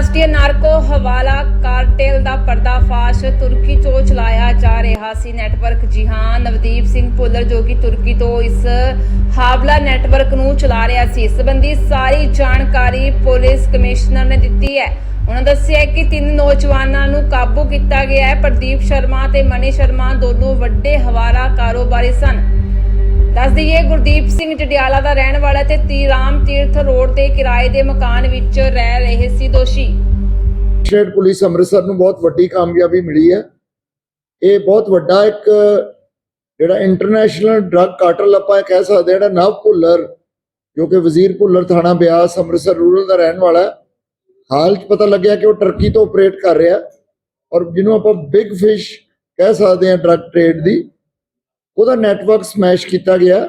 ਅੰਤਰਰਾਸ਼ਟਰੀ ਨਾਰਕੋ ਹਵਾਲਾ ਕਾਰਟੇਲ ਦਾ ਪਰਦਾਫਾਸ਼ ਤੁਰਕੀ ਤੋਂ ਚਲਾਇਆ ਜਾ ਰਿਹਾ ਸੀ ਨੈਟਵਰਕ। ਜੀ ਹਾਂ, ਨਵਦੀਪ ਸਿੰਘ ਭੁੱਲਰ ਜੋ ਕਿ ਤੁਰਕੀ ਤੋਂ ਇਸ ਹਾਵਲਾ ਨੈਟਵਰਕ ਨੂੰ ਚਲਾ ਰਿਹਾ ਸੀ, ਇਸ ਸੰਬੰਧੀ ਸਾਰੀ ਜਾਣਕਾਰੀ ਪੁਲਿਸ ਕਮਿਸ਼ਨਰ ਨੇ ਦਿੱਤੀ ਹੈ। ਉਹਨਾਂ ਦੱਸਿਆ ਕਿ ਤਿੰਨ ਨੌਜਵਾਨਾਂ ਨੂੰ ਕਾਬੂ ਕੀਤਾ ਗਿਆ ਹੈ, ਪ੍ਰਦੀਪ ਸ਼ਰਮਾ ਤੇ ਮਨੀ ਸ਼ਰਮਾ ਦੋਨੋਂ ਵੱਡੇ ਹਵਾਲਾ ਕਾਰੋਬਾਰੀ ਸਨ। ਗੁਰਦੀਪ ਸਿੰਘ ਜਡਿਆਲਾ ਦਾ ਰਹਿਣ ਵਾਲਾ ਤੇ ਤੀਰਾਮ ਤੀਰਥ ਰੋਡ ਤੇ ਕਿਰਾਏ ਦੇ ਮਕਾਨ ਵਿੱਚ ਰਹਿ ਰਹੇ ਸੀ ਦੋਸ਼ੀ। ਸਟੇਟ ਪੁਲਿਸ ਅੰਮ੍ਰਿਤਸਰ ਨੂੰ ਬਹੁਤ ਵੱਡੀ ਕਾਮਯਾਬੀ ਮਿਲੀ ਹੈ। ਇਹ ਬਹੁਤ ਵੱਡਾ ਇੱਕ ਜਿਹੜਾ ਇੰਟਰਨੈਸ਼ਨਲ ਡਰੱਗ ਕਾਰਟਲ ਆਪਾਂ ਕਹਿ ਸਕਦੇ ਹਾਂ, ਜਿਹੜਾ ਨਵ ਭੁੱਲਰ, ਜੋ ਕਿ ਵਜ਼ੀਰ ਭੁੱਲਰ ਥਾਣਾ ਬਿਆਸ ਅੰਮ੍ਰਿਤਸਰ ਰੂਰਲ ਦਾ ਰਹਿਣ ਵਾਲਾ ਹਾਲ 'ਚ ਪਤਾ ਲੱਗਿਆ ਕਿ ਉਹ ਟਰਕੀ ਤੋਂ ਆਪਰੇਟ ਕਰ ਰਿਹਾ ਔਰ ਜਿਹਨੂੰ ਆਪਾਂ ਬਿਗ ਫਿਸ਼ ਕਹਿ ਸਕਦੇ ਹਾਂ ਡਰੱਗ ਟ੍ਰੇਡ ਦੀ, ਉਹਦਾ ਨੈਟਵਰਕ ਸਮੈਸ਼ ਕੀਤਾ ਗਿਆ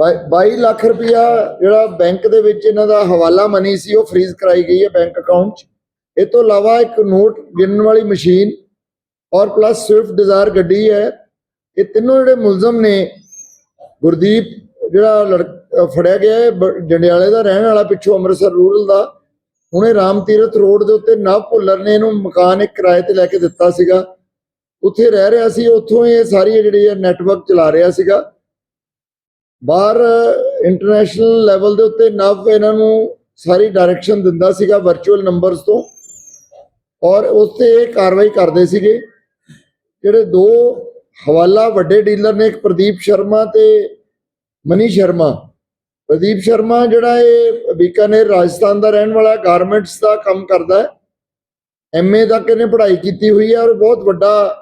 22 ਲੱਖ ਰੁਪਇਆ ਜਿਹੜਾ ਬੈਂਕ ਦੇ ਵਿੱਚ ਇਹਨਾਂ ਦਾ ਹਵਾਲਾ ਮਨੀ ਸੀ, ਉਹ ਫ੍ਰੀਜ਼ ਕਰਾਈ ਗਈ ਹੈ ਬੈਂਕ ਅਕਾਊਂਟ 'ਚ। ਇਹ ਤੋਂ ਇਲਾਵਾ ਇੱਕ ਨੋਟ ਗਿਣਨ ਵਾਲੀ ਮਸ਼ੀਨ ਔਰ ਪਲੱਸ ਸਵਿਫਟ ਡਿਜ਼ਾਇਰ ਗੱਡੀ ਹੈ। ਇਹ ਤਿੰਨੋਂ ਜਿਹੜੇ ਮੁਲਜ਼ਮ ਨੇ, ਗੁਰਦੀਪ ਜਿਹੜਾ ਲੜਕ- ਫੜਿਆ ਗਿਆ ਹੈ, ਬ- ਜੰਡਿਆਲੇ ਦਾ, ਰਹਿਣ ਵਾਲਾ ਪਿੱਛੋਂ ਅੰਮ੍ਰਿਤਸਰ ਰੂਰਲ ਦਾ। ਹੁਣੇ ਰਾਮ ਤੀਰਥ ਰੋਡ ਦੇ ਉੱਤੇ ਨਵ ਭੁੱਲਰ ਨੇ ਇਹਨੂੰ ਮਕਾਨ ਇੱਕ ਕਿਰਾਏ ਤੇ ਲੈ ਕੇ ਦਿੱਤਾ ਸੀਗਾ। ਉੱਥੇ ਰਹਿ ਰਿਹਾ ਸੀ, ਉੱਥੋਂ ਇਹ ਸਾਰੀ ਜਿਹੜੀ ਹੈ ਨੈਟਵਰਕ ਚਲਾ ਰਿਹਾ ਸੀਗਾ। ਬਾਹਰ ਇੰਟਰਨੈਸ਼ਨਲ ਲੈਵਲ ਦੇ ਉੱਤੇ ਨਵ ਇਹਨਾਂ ਨੂੰ ਸਾਰੀ ਡਾਇਰੈਕਸ਼ਨ ਦਿੰਦਾ ਸੀਗਾ ਵਰਚੁਅਲ ਨੰਬਰਸ ਤੋਂ ਔਰ ਉਸ ਤੇ ਇਹ ਕਾਰਵਾਈ ਕਰਦੇ ਸੀਗੇ। ਜਿਹੜੇ ਦੋ ਹਵਾਲਾ ਵੱਡੇ ਡੀਲਰ ਨੇ, ਇੱਕ ਪ੍ਰਦੀਪ ਸ਼ਰਮਾ ਤੇ ਮਨੀ ਸ਼ਰਮਾ। ਪ੍ਰਦੀਪ ਸ਼ਰਮਾ ਜਿਹੜਾ ਇਹ ਬੀਕਾਨੇਰ, ਰਾਜਸਥਾਨ ਦਾ ਰਹਿਣ ਵਾਲਾ ਗਾਰਮੈਂਟਸ ਦਾ ਕੰਮ ਕਰਦਾ ਹੈ। ਐਮਏ ਤੱਕ ਇਹਨੇ ਪੜ੍ਹਾਈ ਕੀਤੀ ਹੋਈ ਹੈ ਔਰ ਬਹੁਤ ਵੱਡਾ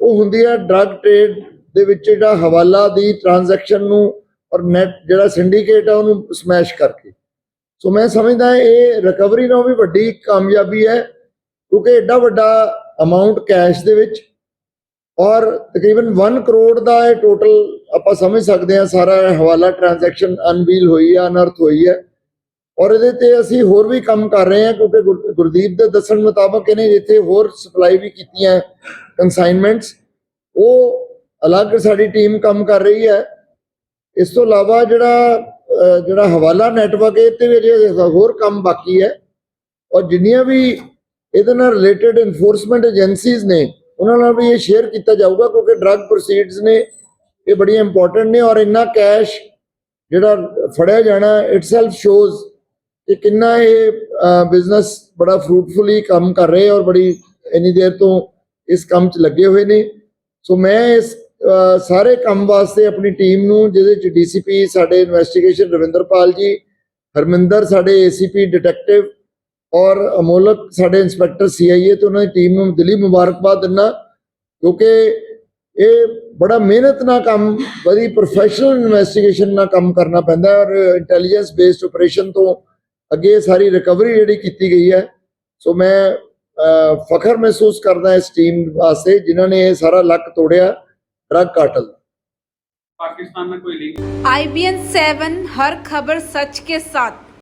ਉਹ ਹੁੰਦੀ ਹੈ ਡਰੱਗ ਟ੍ਰੇਡ ਦੇ ਵਿੱਚ ਜਿਹੜਾ ਹਵਾਲਾ ਦੀ ਟ੍ਰਾਂਜੈਕਸ਼ਨ ਨੂੰ ਔਰ ਨੈਟ ਜਿਹੜਾ ਸਿੰਡੀਕੇਟ ਹੈ ਉਹਨੂੰ ਸਮੈਸ਼ ਕਰਕੇ। ਸੋ ਮੈਂ ਸਮਝਦਾ ਇਹ ਰਿਕਵਰੀ ਨਾਲ ਵੀ ਵੱਡੀ ਕਾਮਯਾਬੀ ਹੈ, ਕਿਉਂਕਿ ਐਡਾ ਵੱਡਾ ਅਮਾਉਂਟ ਕੈਸ਼ ਦੇ ਵਿੱਚ ਔਰ ਤਕਰੀਬਨ 1 ਕਰੋੜ ਦਾ ਇਹ ਟੋਟਲ ਆਪਾਂ ਸਮਝ ਸਕਦੇ ਹਾਂ ਸਾਰਾ ਹਵਾਲਾ ਟ੍ਰਾਂਜੈਕਸ਼ਨ ਅਨਵੀਲ ਹੋਈ ਹੈ ਅਨਰਥ ਹੋਈ ਹੈ ਔਰ ਇਹਦੇ ਤੇ ਅਸੀਂ ਹੋਰ ਵੀ ਕੰਮ ਕਰ ਰਹੇ ਹਾਂ, ਕਿਉਂਕਿ ਗੁਰ- ਗੁਰਦੀਪ ਦੇ ਦੱਸਣ ਮੁਤਾਬਕ ਇਹਨੇ ਇੱਥੇ ਹੋਰ ਸਪਲਾਈ ਵੀ ਕੀਤੀਆਂ। ਕਨਸਾਈਨਮੈਂਟਸ ਉਹ ਅਲੱਗ ਸਾਡੀ ਟੀਮ ਕੰਮ ਕਰ ਰਹੀ ਹੈ। ਇਸ ਤੋਂ ਇਲਾਵਾ ਜਿਹੜਾ ਜਿਹੜਾ ਹਵਾਲਾ ਨੈਟਵਰਕ ਹੈ ਤੇ ਵੀ ਅਜੇ ਹੋਰ ਕੰਮ ਬਾਕੀ ਹੈ। ਔਰ ਜਿੰਨੀਆਂ ਵੀ ਇਹਦੇ ਨਾਲ ਰਿਲੇਟਡ ਇਨਫੋਰਸਮੈਂਟ ਏਜੰਸੀਜ਼ ਨੇ, ਉਹਨਾਂ ਨਾਲ ਵੀ ਇਹ ਸ਼ੇਅਰ ਕੀਤਾ ਜਾਊਗਾ ਕਿਉਂਕਿ ਡਰੱਗ ਪ੍ਰੋਸੀਡਸ ਨੇ, ਇਹ ਬੜੀਆਂ ਇੰਪੋਰਟੈਂਟ ਨੇ। ਔਰ ਇੰਨਾ ਕੈਸ਼ ਜਿਹੜਾ ਫੜਿਆ ਜਾਣਾ ਇਟਸੈਲਫ ਸ਼ੋਜ਼ ਕਿ ਕਿੰਨਾ ਇਹ ਬਿਜ਼ਨਸ ਬੜਾ ਫਰੂਟਫੁਲੀ ਕੰਮ ਕਰ ਰਹੇ ਔਰ ਬੜੀ, ਇੰਨੀ ਦੇਰ ਤੋਂ ਇਸ ਕੰਮ 'ਚ ਲੱਗੇ ਹੋਏ ਨੇ। ਸੋ ਮੈਂ ਇਸ ਸਾਰੇ ਕੰਮ ਵਾਸਤੇ ਆਪਣੀ ਟੀਮ ਨੂੰ, ਜਿਹਦੇ 'ਚ ਡੀਸੀਪੀ ਸਾਡੇ ਇਨਵੈਸਟੀਗੇਸ਼ਨ ਰਵਿੰਦਰਪਾਲ ਜੀ, ਹਰਮਿੰਦਰ ਸਾਡੇ ਏਸੀਪੀ ਡਿਟੈਕਟਿਵ ਔਰ ਅਮੋਲਕ ਸਾਡੇ ਇੰਸਪੈਕਟਰ ਸੀਆਈਏ ਤੇ ਉਹਨਾਂ ਦੀ ਟੀਮ ਨੂੰ ਦਿਲੀ ਮੁਬਾਰਕਬਾਦ ਦਿੰਦਾ, ਕਿਉਂਕਿ ਇਹ ਬੜਾ ਮਿਹਨਤ ਨਾਲ ਕੰਮ, ਬੜੀ ਪ੍ਰੋਫੈਸ਼ਨਲ ਇਨਵੈਸਟੀਗੇਸ਼ਨ ਨਾਲ ਕੰਮ ਕਰਨਾ ਪੈਂਦਾ ਔਰ ਇੰਟੈਲੀਜੈਂਸ ਬੇਸਡ ਆਪਰੇਸ਼ਨ ਤੋਂ ਅੱਗੇ ਸਾਰੀ ਰਿਕਵਰੀ ਜਿਹੜੀ ਕੀਤੀ ਗਈ ਹੈ। ਸੋ ਮੈਂ ਫਖਰ ਮਹਿਸੂਸ ਕਰਦਾ ਇਸ ਟੀਮ ਵਾਸਤੇ ਜਿਨ੍ਹਾਂ ਨੇ ਇਹ ਸਾਰਾ ਲੱਕ ਤੋੜਿਆ ਡਰੱਗ ਕਾਰਟਲ पाकिस्तान में कोई लिंक आईबीएन सेवन हर खबर सच के साथ